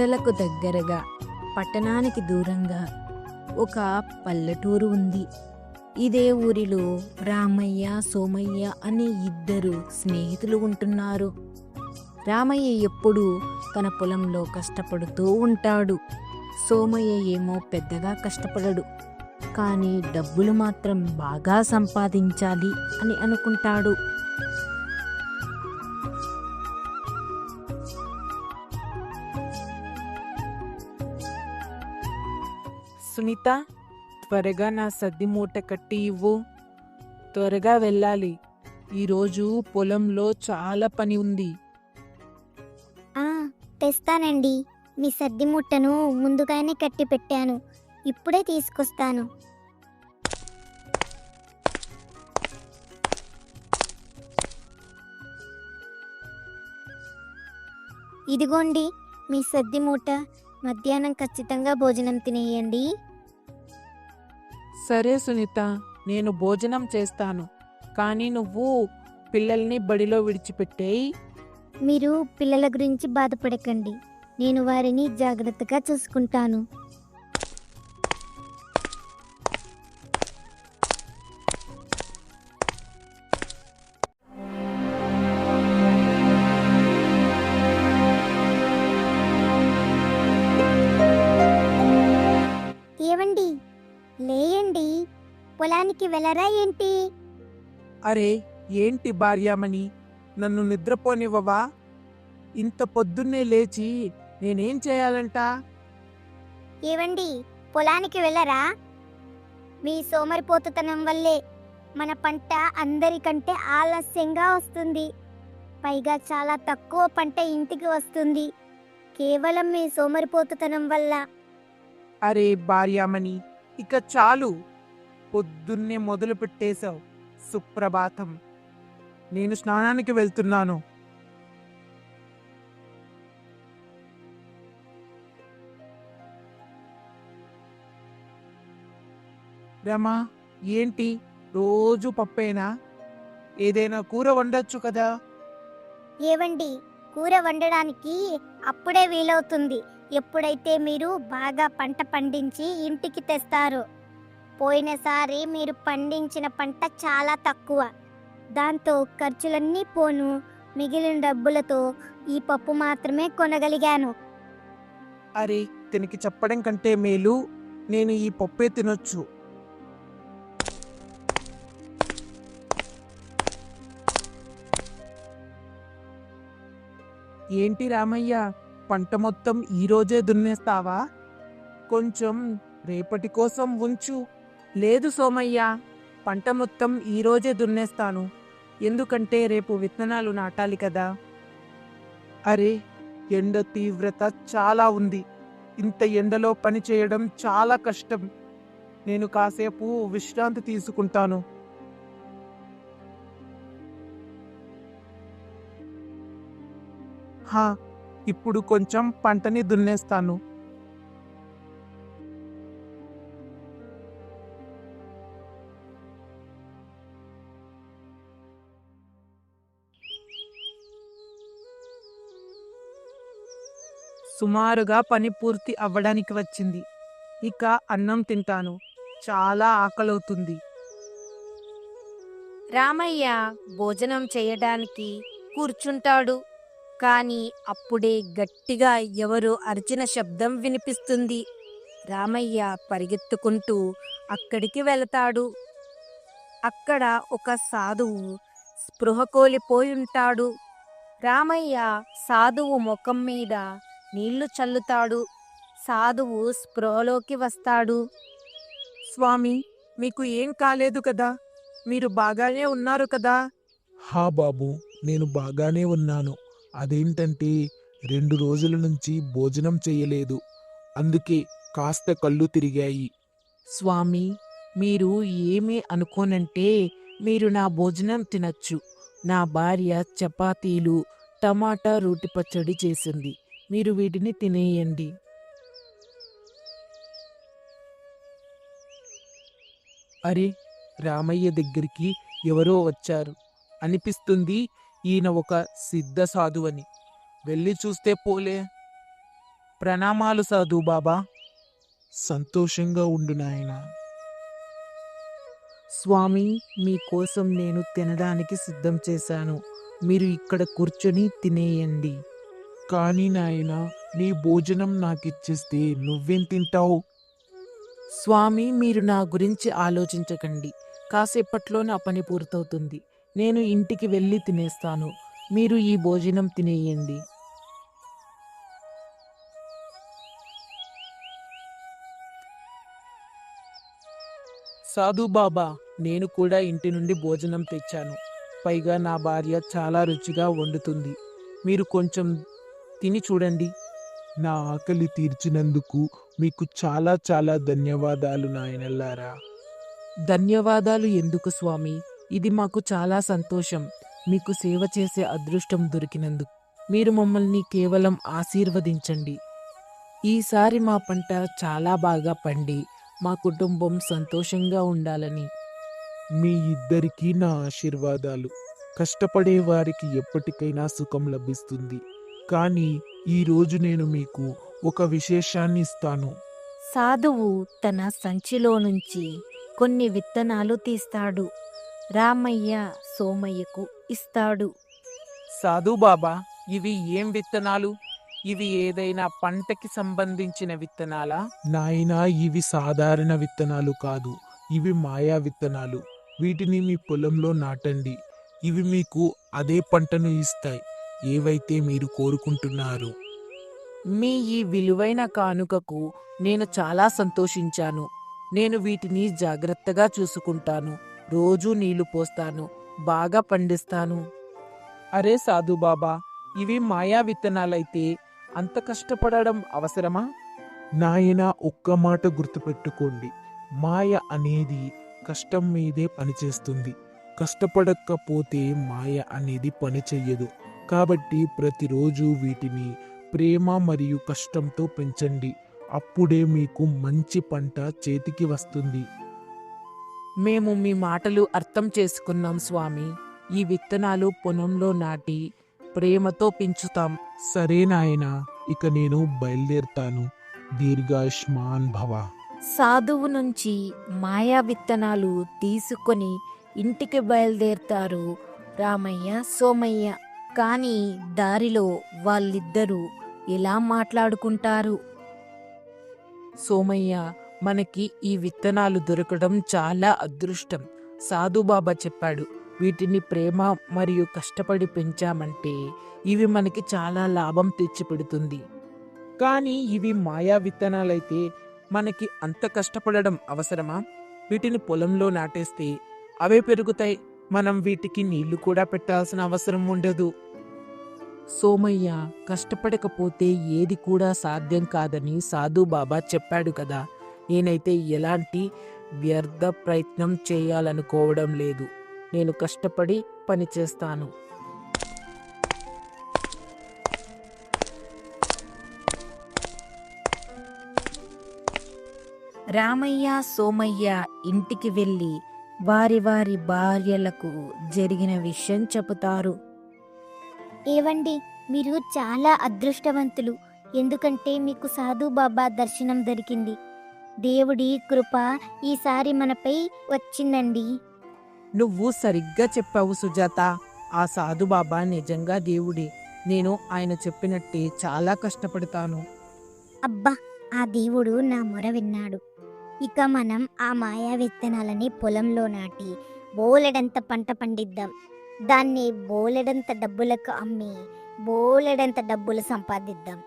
కొండలకు దగ్గరగా పట్టణానికి దూరంగా ఒక పల్లెటూరు ఉంది. ఇదే ఊరిలో రామయ్య సోమయ్య అనే ఇద్దరు స్నేహితులు ఉంటున్నారు. రామయ్య ఎప్పుడూ తన పొలంలో కష్టపడుతూ ఉంటాడు. సోమయ్య ఏమో పెద్దగా కష్టపడడు. కానీ డబ్బులు మాత్రం బాగా సంపాదించాలి అని అనుకుంటాడు. సునీత త్వరగా నా సద్ది మూట కట్టి ఇవ్వు. త్వరగా వెళ్ళాలి. ఈరోజు పొలంలో చాలా పని ఉంది. ఆ తెస్తానండి. మీ సర్ది ముట్టను ముందుగానే కట్టి పెట్టాను. ఇప్పుడే తీసుకొస్తాను. ఇదిగోండి మీ సద్ది మూట. మధ్యాహ్నం ఖచ్చితంగా భోజనం తినేయండి. సరే సునీత నేను భోజనం చేస్తాను. కానీ నువ్వు పిల్లల్ని బడిలో విడిచిపెట్టేయి. మీరు పిల్లల గురించి బాధపడకండి. నేను వారిని జాగ్రత్తగా చూసుకుంటాను. పొలానికి వెళ్ళరా ఏంటి? అరే ఏంటి భార్యామణి? నన్ను నిద్రపోనివ్వవా? ఇంత పొద్దున్నే లేచి నేనేం చేయాలంట? ఏవండి పొలానికి వెళ్ళరా మీ సోమరిపోతుతనం వల్లే మన పంట అందరికంటే ఆలస్యంగా వస్తుంది. పైగా చాలా తక్కువ పంట ఇంటికి వస్తుంది. కేవలం మీ సోమరిపోతుతనం వల్ల. అరే భార్యామణి ఇక చాలు. పొద్దున్నే మొదలు పెట్టేశావు సుప్రభాతం. నేను స్నానానికి వెళ్తున్నాను. రమా ఏంటి? రోజు పప్పేనా? ఏదైనా కూర వండొచ్చు కదా? ఏవండి? కూర వండడానికి అప్పుడే వీలవుతుంది. ఎప్పుడైతే మీరు బాగా పంట పండించి ఇంటికి తెస్తారు. పోయినసారి మీరు పండించిన పంట చాలా తక్కువ. దాంతో ఖర్చులన్నీ పోను. మిగిలిన డబ్బులతో ఈ పప్పు మాత్రమే కొనగలిగాను. అరే తినికి చెప్పడం కంటే మేలు నేను ఈ పప్పే తినొచ్చు. ఏంటి రామయ్య పంట మొత్తం ఈ రోజే దున్నేస్తావా? కొంచెం రేపటి కోసం ఉంచు. లేదు సోమయ్య పంట మొత్తం ఈరోజే దున్నేస్తాను. ఎందుకంటే రేపు విత్తనాలు నాటాలి కదా. అరే ఎండ తీవ్రత చాలా ఉంది. ఇంత ఎండలో పని చేయడం చాలా కష్టం. నేను కాసేపు విశ్రాంతి తీసుకుంటాను. హా ఇప్పుడు కొంచెం పంటని దున్నేస్తాను. సుమారుగా పని పూర్తి అవ్వడానికి వచ్చింది. ఇక అన్నం తింటాను. చాలా ఆకలవుతుంది. రామయ్య భోజనం చేయడానికి కూర్చుంటాడు. కానీ అప్పుడే గట్టిగా ఎవరో అరిచిన శబ్దం వినిపిస్తుంది. రామయ్య పరిగెత్తుకుంటూ అక్కడికి వెళతాడు. అక్కడ ఒక సాధువు స్పృహకోలిపోయి ఉంటాడు రామయ్య సాధువు ముఖం మీద నీళ్ళు చల్లుతాడు. సాధువు స్పృహలోకి వస్తాడు. స్వామి మీకు ఏం కాలేదు కదా? మీరు బాగానే ఉన్నారు కదా? హా బాబు నేను బాగానే ఉన్నాను. అదేంటంటే రెండు రోజుల నుంచి భోజనం చేయలేదు. అందుకే కాస్త కళ్ళు తిరిగాయి. స్వామి మీరు ఏమీ అనుకోనంటే మీరు నా భోజనం తినచ్చు. నా భార్య చపాతీలు టమాటా రోటి పచ్చడి చేసింది. మీరు వీటిని తినేయండి. అరే రామయ్య దగ్గరికి ఎవరో వచ్చారు. అనిపిస్తుంది ఈయన ఒక సిద్ధ సాధువని. వెళ్ళి చూస్తే పోలే. ప్రణామాలు సాధు బాబా. సంతోషంగా ఉండు నాయన. స్వామి మీకోసం నేను తినడానికి సిద్ధం చేశాను. మీరు ఇక్కడ కూర్చొని తినేయండి. కానీ నాయనా నీ భోజనం నాకిచ్చేస్తే నువ్వేం తింటావు? స్వామి మీరు నా గురించి ఆలోచించకండి. కాసేపట్లో నా పని పూర్తవుతుంది. నేను ఇంటికి వెళ్ళి తినేస్తాను. మీరు ఈ భోజనం తినేయండి. సాధు బాబా నేను కూడా ఇంటి నుండి భోజనం తెచ్చాను. పైగా నా భార్య చాలా రుచిగా వండుతుంది. మీరు కొంచెం తిని చూడండి. నా ఆకలి తీర్చినందుకు మీకు చాలా చాలా ధన్యవాదాలు నాయనల్లారా. ధన్యవాదాలు ఎందుకు స్వామి? ఇది మాకు చాలా సంతోషం. మీకు సేవ చేసే అదృష్టం దొరికినందుకు మీరు మమ్మల్ని కేవలం ఆశీర్వదించండి. ఈసారి మా పంట చాలా బాగా పండి మా కుటుంబం సంతోషంగా ఉండాలని. మీ ఇద్దరికీ నా ఆశీర్వాదాలు. కష్టపడే వారికి ఎప్పటికైనా సుఖం లభిస్తుంది. కానీ ఈరోజు నేను మీకు ఒక విశేషాన్ని ఇస్తాను సాధువు తన సంచిలో నుంచి కొన్ని విత్తనాలు తీస్తాడు. రామయ్య సోమయ్యకు ఇస్తాడు. సాధు బాబా ఇవి ఏం విత్తనాలు? ఇవి ఏదైనా పంటకి సంబంధించిన విత్తనాలా? నాయనా ఇవి సాధారణ విత్తనాలు కాదు. ఇవి మాయా విత్తనాలు. వీటిని మీ పొలంలో నాటండి. ఇవి మీకు అదే పంటను ఇస్తాయి. ఏవైతే మీరు కోరుకుంటున్నారు. మీ ఈ విలువైన కానుకకు నేను చాలా సంతోషించాను. నేను వీటిని జాగ్రత్తగా చూసుకుంటాను. రోజూ నీళ్ళు పోస్తాను. బాగా పండిస్తాను. అరే సాధు బాబా ఇవి మాయా విత్తనాలైతే అంత కష్టపడడం అవసరమా? నాయన ఒక్క మాట గుర్తుపెట్టుకోండి. మాయ అనేది కష్టం మీదే పనిచేస్తుంది. కష్టపడకపోతే మాయ అనేది పని చెయ్యదు. కాబట్టి ప్రతిరోజు వీటిని ప్రేమ మరియు కష్టంతో పెంచండి. అప్పుడే మీకు మంచి పంట చేతికి వస్తుంది. మేము మీ మాటలు అర్థం చేసుకున్నాం స్వామి. ఈ విత్తనాలు పొలంలో నాటి ప్రేమతో పెంచుతాం. సరే నాయన ఇక నేను బయలుదేరుతాను. దీర్ఘాయుష్మాన్ భవ. సాధువు నుంచి మాయా విత్తనాలు తీసుకొని ఇంటికి బయలుదేరుతారు రామయ్య సోమయ్య. కానీ దారిలో వాళ్ళిద్దరూ ఎలా మాట్లాడుకుంటారు? సోమయ్య మనకి ఈ విత్తనాలు దొరకడం చాలా అదృష్టం. సాధుబాబా చెప్పాడు వీటిని ప్రేమ మరియు కష్టపడి పెంచామంటే ఇవి మనకి చాలా లాభం తెచ్చిపెడుతుంది. కానీ ఇవి మాయా విత్తనాలైతే మనకి అంత కష్టపడడం అవసరమా? వీటిని పొలంలో నాటేస్తే అవే పెరుగుతాయి. మనం వీటికి నీళ్ళు కూడా పెట్టాల్సిన అవసరం ఉండదు. సోమయ్య కష్టపడకపోతే ఏది కూడా సాధ్యం కాదని సాధు బాబా చెప్పాడు కదా. నేనైతే ఎలాంటి వ్యర్థ ప్రయత్నం చేయాలనుకోవడం లేదు. నేను కష్టపడి పని చేస్తాను. రామయ్య సోమయ్య ఇంటికి వెళ్ళి వారి వారి భార్యలకు జరిగిన విషయం చెబుతారు. ఏవండి మీరు చాలా అదృష్టవంతులు. ఎందుకంటే మీకు సాధు బాబా దర్శనం దొరికింది. దేవుడి కృప ఈసారి మనపై వచ్చిందండి. నువ్వు సరిగ్గా చెప్పావు సుజాత. ఆ సాధుబాబా నిజంగా దేవుడే. నేను ఆయన చెప్పినట్టే చాలా కష్టపడతాను. అబ్బా ఆ దేవుడు నా మొర విన్నాడు. ఇక మనం ఆ మాయా విత్తనాలని పొలంలో నాటి బోలెడంత పంట పండిద్దాం. దాన్ని బోలెడంత డబ్బులకు అమ్మి బోలెడంత డబ్బులు సంపాదిద్దాం.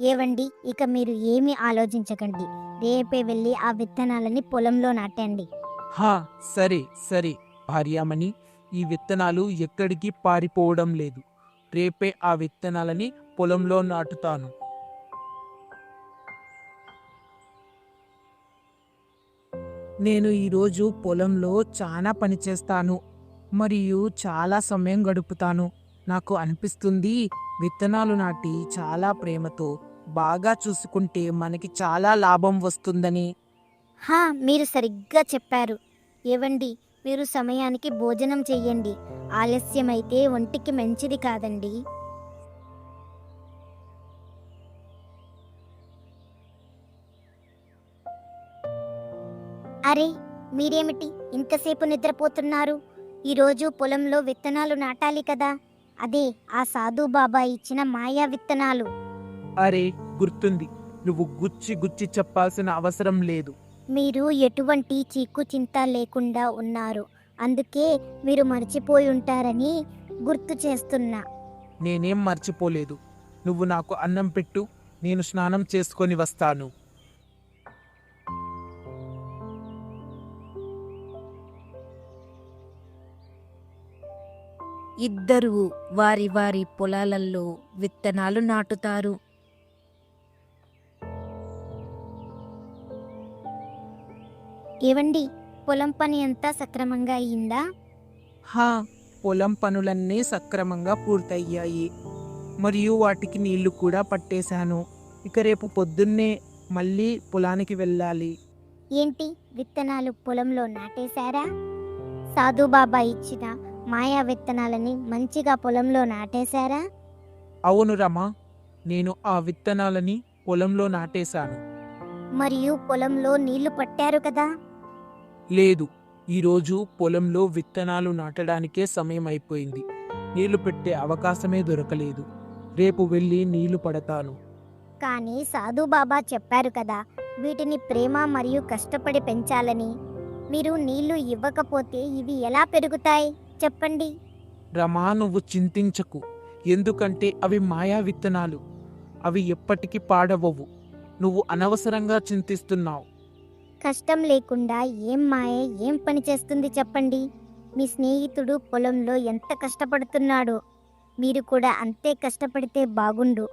ఏవండి? ఇక మీరు ఏమీ ఆలోచించకండి. రేపే వెళ్ళి ఆ విత్తనాలని పొలంలో నాటండి. హా సరే సరే భార్యామణి. ఈ విత్తనాలు ఎక్కడికి పారిపోవడం లేదు. రేపే ఆ విత్తనాలని పొలంలో నాటుతాను. నేను ఈరోజు పొలంలో చాలా పని చేస్తాను మరియు చాలా సమయం గడుపుతాను. నాకు అనిపిస్తుంది విత్తనాలు నాటి చాలా ప్రేమతో బాగా చూసుకుంటే మనకి చాలా లాభం వస్తుందని. హా మీరు సరిగ్గా చెప్పారు. ఏవండి మీరు సమయానికి భోజనం చెయ్యండి. ఆలస్యమైతే ఒంటికి మంచిది కాదండి. అరే మీరేమిటి ఇంతసేపు నిద్రపోతున్నారు? ఈరోజు పొలంలో విత్తనాలు నాటాలి కదా. అదే ఆ సాధు బాబా ఇచ్చిన మాయా విత్తనాలు. అరే గుర్తుంది. నువ్వు గుచ్చి గుచ్చి చెప్పాల్సిన అవసరం లేదు. మీరు ఎటువంటి చీకు చింత లేకుండా ఉన్నారు. అందుకే మీరు మర్చిపోయి ఉంటారని గుర్తు చేస్తున్నా. నేనేం మర్చిపోలేదు. నువ్వు నాకు అన్నం పెట్టు నేను స్నానం చేసుకొని వస్తాను. ఇద్దరు వారి వారి పొలాలలో విత్తనాలు నాటుతారు. ఏవండి పొలం పని అంతా సక్రమంగా అయిందా హా పొలం పనులన్నీ సక్రమంగా పూర్తయ్యాయి. మరియు వాటికి నీళ్ళు కూడా పట్టేశాను. ఇక రేపు పొద్దున్నే మళ్ళీ పొలానికి వెళ్ళాలి. ఏంటి విత్తనాలు పొలంలో నాటేశారా? సాధు బాబా ఇచ్చిన మాయా విత్తనాలని మంచిగా పొలంలో నాటేశారా? అవును రమా నేను ఆ విత్తనాలని పొలంలో నాటేశాను. మరియు పొలంలో నీళ్ళు పట్టారు కదా? లేదు ఈరోజు పొలంలో విత్తనాలు నాటడానికే సమయం అయిపోయింది. నీళ్ళు పెట్టే అవకాశమే దొరకలేదు. రేపు వెళ్ళి నీళ్ళు పడతాను. కానీ సాధు బాబా చెప్పారు కదా వీటిని ప్రేమ మరియు కష్టపడి పెంచాలని. మీరు నీళ్ళు ఇవ్వకపోతే ఇవి ఎలా పెరుగుతాయి? చెప్పండి. రమా నువ్వు చింతించకు. ఎందుకంటే అవి మాయా విత్తనాలు. అవి ఎప్పటికీ పాడవవు. నువ్వు అనవసరంగా చింతిస్తున్నావు. కష్టం లేకుండా ఏం మాయ ఏం పని చేస్తుంది చెప్పండి. మీ స్నేహితుడు పొలంలో ఎంత కష్టపడుతున్నాడో. మీరు కూడా అంతే కష్టపడితే బాగుండు.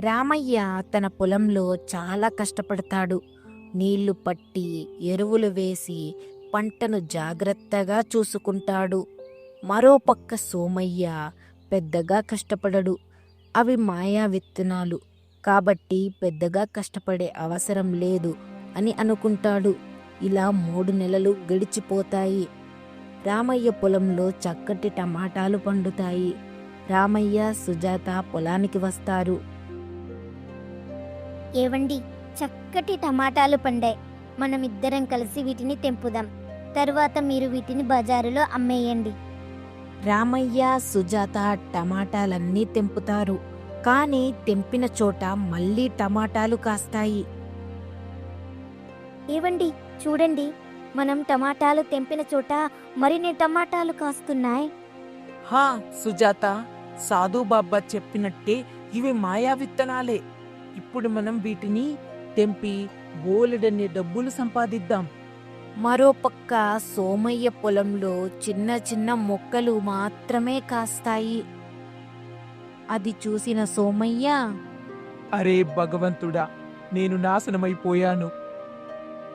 రామయ్య తన పొలంలో చాలా కష్టపడతాడు. నీళ్ళు పట్టి ఎరువులు వేసి పంటను జాగ్రత్తగా చూసుకుంటాడు. మరోపక్క సోమయ్య పెద్దగా కష్టపడడు. అవి మాయా విత్తనాలు. కాబట్టి పెద్దగా కష్టపడే అవసరం లేదు అని అనుకుంటాడు. ఇలా మూడు నెలలు గడిచిపోతాయి. రామయ్య పొలంలో చక్కటి టమాటాలు పండుతాయి. రామయ్య సుజాత పొలానికి వస్తారు. ఏవండి? చక్కటి టమాటాలు పండాయి. మనం ఇద్దరం కలిసి వీటిని తెంపుదాం. తర్వాత మీరు వీటిని బజారులో అమ్మేయండి. రామయ్య సుజాత టమాటాలన్నీ తెంపుతారు. కానీ తెంపిన చోట మళ్ళీ టమాటాలు కాస్తాయి. ఏవండి? చూడండి. మనం టమాటాలు తెంపిన చోట మరిన్ని టమాటాలు కాస్తున్నాయి. హా సుజాత! సాధు బాబా చెప్పినట్టే ఇవి మాయా విత్తనాలే ఇప్పుడు మనం వీటిని తెంపి బోలెడన్ని డబ్బులు సంపాదిద్దాం. మరోపక్క సోమయ్య పొలంలో చిన్న చిన్న మొక్కలు మాత్రమే కాస్తాయి. అది చూసిన సోమయ్య అరే భగవంతుడా నేను నాశనమైపోయాను.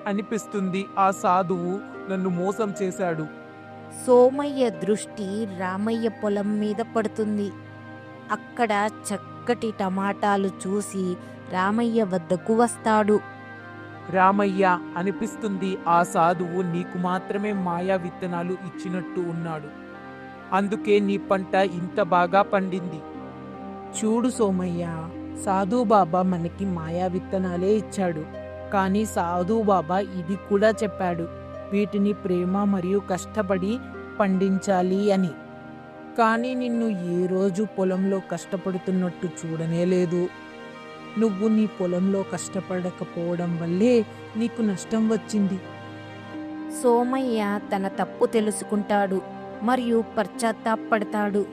అనిపిస్తుంది ఆ సాధువు నన్ను మోసం చేశాడు. సోమయ్య దృష్టి రామయ్య పొలం మీద పడుతుంది. అక్కడ చక్కటి టమాటాలు చూసి రామయ్య వద్దకు వస్తాడు. రామయ్య అనిపిస్తుంది ఆ సాధువు నీకు మాత్రమే మాయా విత్తనాలు ఇచ్చినట్టు ఉన్నాడు. అందుకే నీ పంట ఇంత బాగా పండింది. చూడు సోమయ్య సాధుబాబా మనకి మాయా విత్తనాలే ఇచ్చాడు. కానీ సాధుబాబా ఇది కూడా చెప్పాడు వీటిని ప్రేమ మరియు కష్టపడి పండించాలి అని. కానీ నిన్ను ఏ రోజు పొలంలో కష్టపడుతున్నట్టు చూడనే లేదు. నువ్వు నీ పొలంలో కష్టపడకపోవడం వల్లే నీకు నష్టం వచ్చింది. సోమయ్య తన తప్పు తెలుసుకుంటాడు మరియు పశ్చాత్తాపడతాడు